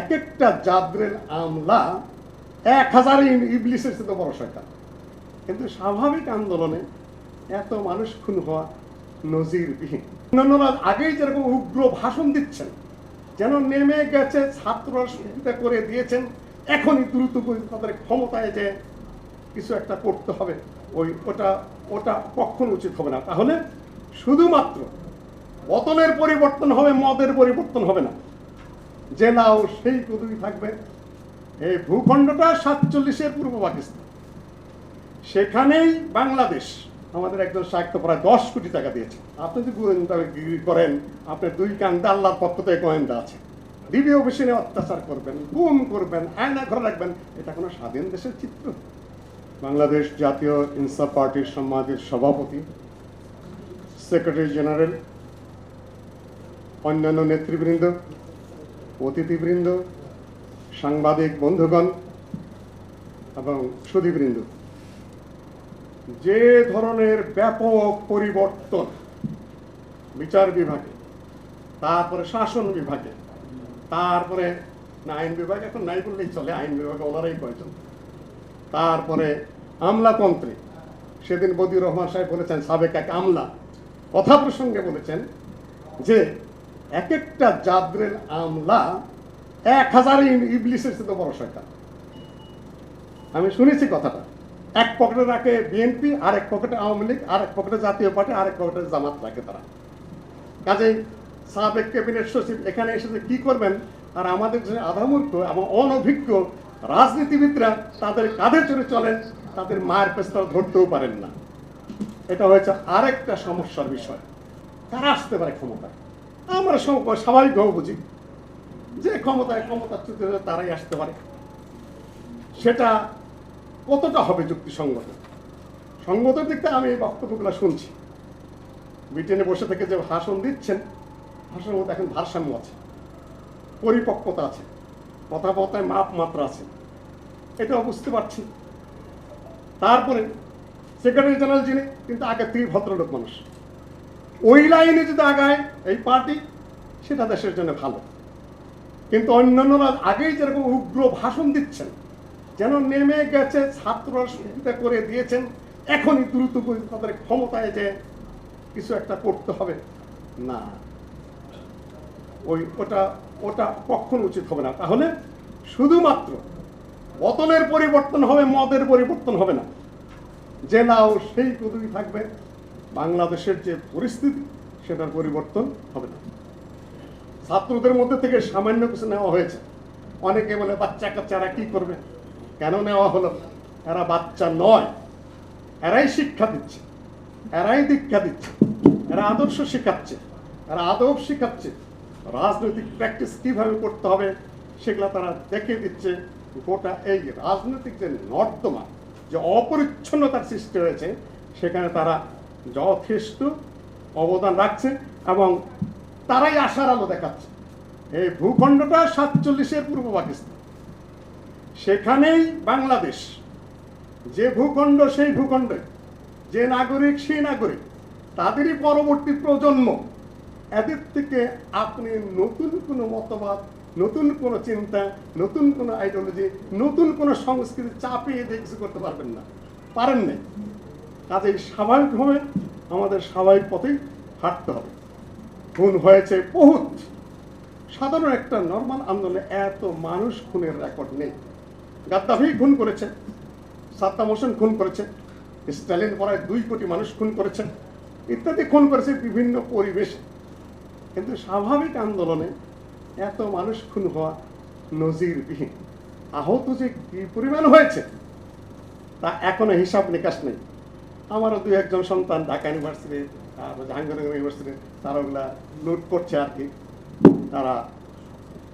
এক একটা জাদ্রেল আমলা এক হাজার ইবলিসের সাথে বড় সরকার কিন্তু স্বাভাবিক আন্দোলনে এত মানুষ খুন হওয়া নজিরবিহীন। আগেই যেরকম উগ্র ভাষণ দিচ্ছেন, যেন নেমে গেছে ছাত্ররা সুবিধা করে দিয়েছেন, এখনই দ্রুত তাদের ক্ষমতায় যে কিছু একটা করতে হবে। ওই ওটা ওটা কখনো উচিত হবে না। তাহলে শুধুমাত্র বোতলের পরিবর্তন হবে, মদের পরিবর্তন হবে না। জেলাও সেই পদবি থাকবে। এই ভূখণ্ডটা সাতচল্লিশের পূর্ব পাকিস্তান। সেখানেই বাংলাদেশ আমাদের একজন সাহিত্য প্রায় দশ কোটি টাকা দিয়েছে। আপনি যদি গোয়েন্দাগিরি করেন? আপনার দুই কান্দা আল্লাহর পক্ষ থেকে গোয়েন্দা আছে। ডিবি অফিসে অত্যাচার করবেন, গুম করবেন, আয়না ঘরে রাখবেন, এটা কোনো স্বাধীন দেশের চিত্র। বাংলাদেশ জাতীয় ইনসাফ পার্টির সম্মানিত সভাপতি, সেক্রেটারি জেনারেল, অন্যান্য নেতৃবৃন্দ অতিথিবৃন্দ, সাংবাদিক বন্ধুগণ এবং সুধীবৃন্দ, যে ধরনের ব্যাপক পরিবর্তন বিচার বিভাগে, তারপরে শাসন বিভাগে, তারপরে আইন বিভাগ এখন নাই বললেই চলে, আইন বিভাগে ওনারাই কয়েকজন তারপরে আমলাতন্ত্রে, সেদিন বদিউর রহমান সাহেব বলেছেন, সাবেক এক আমলা, কথা প্রসঙ্গে বলেছেন যে এক একটা জাদ্রেল আমলা এক হাজার ইবলিসের সাথে বড় সরকার আমি শুনেছি কথাটা। এক পকেটে রাখে বিএনপি আর এক পকেটে আওয়ামী লীগ আর এক পকেটে জাতীয় পার্টি আর এক পকেটে জামাত রাখে তারা। কাজেই সাবেক ক্যাবিনেট সচিব এখানে এসে কি করবেন, আর আমাদের যে আধামূর্খ এবং অনভিজ্ঞ রাজনীতিবিদরা তাদের কাঁধে চড়ে চলেন, তাদের মায়ের পেছে ধরতেও পারেন না। এটা হয়েছে আরেকটা সমস্যার বিষয়। তারা আসতে পারে ক্ষমতায়। আমরা সব- স্বাভাবিকভাবে বুঝি। যে ক্ষমতায় ক্ষমতাচ্যুত তারাই আসতে পারে। সেটা কতটা হবে যুক্তিসঙ্গত? সঙ্গত দিক থেকে আমি এই বক্তব্যগুলো শুনছি। ব্রিটেনে বসে থেকে যে ভাষণ দিচ্ছেন, ভাষণের মধ্যে এখন ভারসাম্য আছে, পরিপক্কতা আছে, কথাবার্তায় মাপ মাত্রা আছে। এটাও বুঝতে পারছি। তারপরে সেক্রেটারি জেনারেল যিনি, কিন্তু আগে থেকে ভদ্রলোক মানুষ। ওই লাইনে যদি আগায় এই পার্টি, সেটা দেশের জন্য ভালো। কিন্তু অন্যান্যরা আগেই যেরকম উগ্র ভাষণ দিচ্ছেন, যেন নেমে গেছে ছাত্ররা সুবিধা করে দিয়েছেন, এখনই দ্রুত তাদের ক্ষমতায় যে কিছু একটা করতে হবে। না, ওই ওটা ওটা কখনো উচিত হবে না। তাহলে শুধুমাত্র বোতলের পরিবর্তন হবে, মদের পরিবর্তন হবে না। যে নাও সেই পদবি থাকবে। বাংলাদেশের যে পরিস্থিতি, সেটার পরিবর্তন হবে না। ছাত্রদের মধ্যে থেকে সামান্য কিছু নেওয়া হয়েছে। অনেকে বলে, বাচ্চা কাচ্চারা কি করবে? কেন নেওয়া হলো এরা বাচ্চা নয়। এরাই শিক্ষা দিচ্ছে। এরাই দীক্ষা দিচ্ছে। এরা আদর্শ শেখাচ্ছে। এরা আদব শেখাচ্ছে। রাজনৈতিক প্র্যাকটিস কীভাবে করতে হবে, সেগুলো তারা দেখে দিচ্ছে। গোটা এই রাজনৈতিক যে নর্দমা, যে অপরিচ্ছন্নতার সৃষ্টি হয়েছে, সেখানে তারা যথেষ্ট অবদান রাখছে এবং তারাই আশার আলো দেখাচ্ছে। এই ভূখণ্ডটা সাতচল্লিশের পূর্ব পাকিস্তান। সেখানেই বাংলাদেশ, যে ভূখণ্ড সেই ভূখণ্ডে, যে নাগরিক সেই নাগরিক, তাদেরই পরবর্তী প্রজন্ম, এদের থেকে আপনি নতুন কোনো মতবাদ, নতুন কোনো চিন্তা, নতুন কোনো আইডিওলজি নতুন কোনো সংস্কৃতি চাপিয়ে দিয়ে কিছু করতে পারবেন না। পারেন না কাজেই স্বাভাবিকভাবে আমাদের স্বাভাবিক পথেই হাঁটতে হবে। খুন হয়েছে বহুত। সাধারণ একটা নর্মাল আন্দোলনে এত মানুষ খুনের রেকর্ড নেই। গাদ্দাফি খুন করেছে সাদ্দাম হোসেন খুন করেছে স্টালিন পরায় দুই কোটি মানুষ খুন করেছেন ইত্যাদি খুন করেছে বিভিন্ন পরিবেশে। কিন্তু স্বাভাবিক আন্দোলনে এত মানুষ খুন হওয়া নজিরবিহীন। আহত যে কি পরিমাণ হয়েছে, তা এখনও হিসাব নিকাশ নেই। আমারও দু একজন সন্তান ঢাকা ইউনিভার্সিটি তারপর জাহাঙ্গীরনগর ইউনিভার্সিটি তারা ওগুলা লুট করছে আর কি। তারা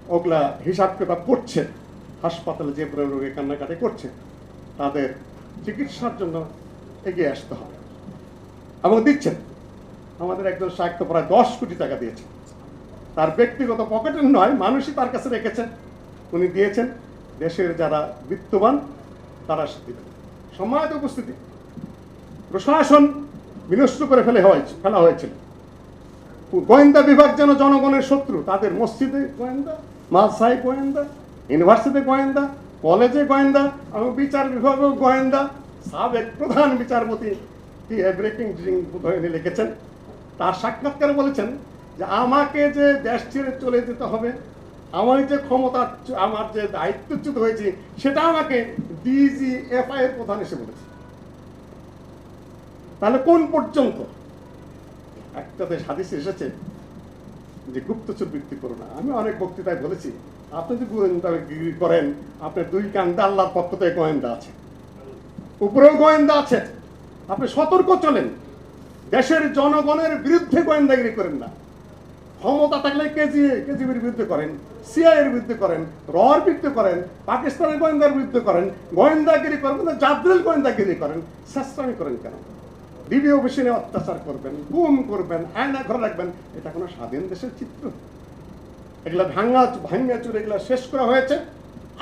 ওগুলা হিসাব কিতাব করছে, হাসপাতালে যে পরিমাণ রোগী কান্নাকাটি করছে। তাদের চিকিৎসার জন্য এগিয়ে আসতে হবে। এবং দিচ্ছেন। আমাদের একজন সাহিত্য প্রায় দশ কোটি টাকা দিয়েছে তার ব্যক্তিগত পকেটের নয়, মানুষই তার কাছে রেখেছেন। উনি দিয়েছেন, দেশের যারা বিত্তবান, তারা দিবেন। সম্মানিত উপস্থিতি। প্রশাসন বিনষ্ট করে ফেলে হয়েছে ফেলা হয়েছিল। গোয়েন্দা বিভাগ যেন জনগণের শত্রু, তাদের মসজিদে গোয়েন্দা, মাদ্রাসায় গোয়েন্দা, ইউনিভার্সিটিতে গোয়েন্দা, কলেজে গোয়েন্দা, এবং বিচার বিভাগেও গোয়েন্দা। সাবেক প্রধান বিচারপতি কি ব্রেকিং লিখেছেন, তার সাক্ষাৎকারে বলেছেন যে, আমাকে যে দেশ ছেড়ে চলে যেতে হবে, আমার যে ক্ষমতা, আমার যে দায়িত্বচ্যুত হয়েছে, সেটা আমাকে ডিজি এফআই এর প্রধান এসে বলেছে। তাহলে কোন পর্যন্ত? একটাতে হাদিস এসেছে যে গুপ্তচর বৃত্তি করো না। আমি অনেক বক্তৃতায় বলেছি, আপনি যদি গোয়েন্দাগিরি করেন আপনার দুই কান্দা আল্লাহর পক্ষ থেকে গোয়েন্দা আছে। উপরেও গোয়েন্দা আছে। আপনি সতর্ক চলেন। দেশের জনগণের বিরুদ্ধে গোয়েন্দাগিরি করেন না। ক্ষমতা থাকলে কেজি, কেজিবির বিরুদ্ধে করেন, সিআইয়ের বিরুদ্ধে করেন, রর বিরুদ্ধে করেন, পাকিস্তানের গোয়েন্দার বিরুদ্ধে করেন, গোয়েন্দাগিরি করেন জাদ্রিল গোয়েন্দাগিরি করেন শেষরামি করেন কেন? ডিবি অফিসে অত্যাচার করবেন, গুম করবেন, আয়না ঘরে রাখবেন, এটা কোনো স্বাধীন দেশের চিত্র। এগুলা ভাঙ্গা ভাঙ্গা চুরে এগুলা শেষ করা হয়েছে।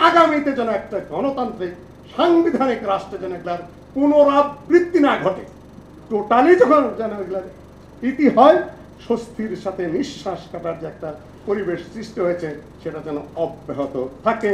আগামীতে যেন একটা গণতান্ত্রিক, সাংবিধানিক রাষ্ট্রে যেন এগুলার পুনরাবৃত্তি না ঘটে। টোটালি যখন যেন এগুলার ইতি হয়, স্বস্তির সাথে নিঃশ্বাস কাটার যে একটা পরিবেশ সৃষ্টি হয়েছে, সেটা যেন অব্যাহত থাকে।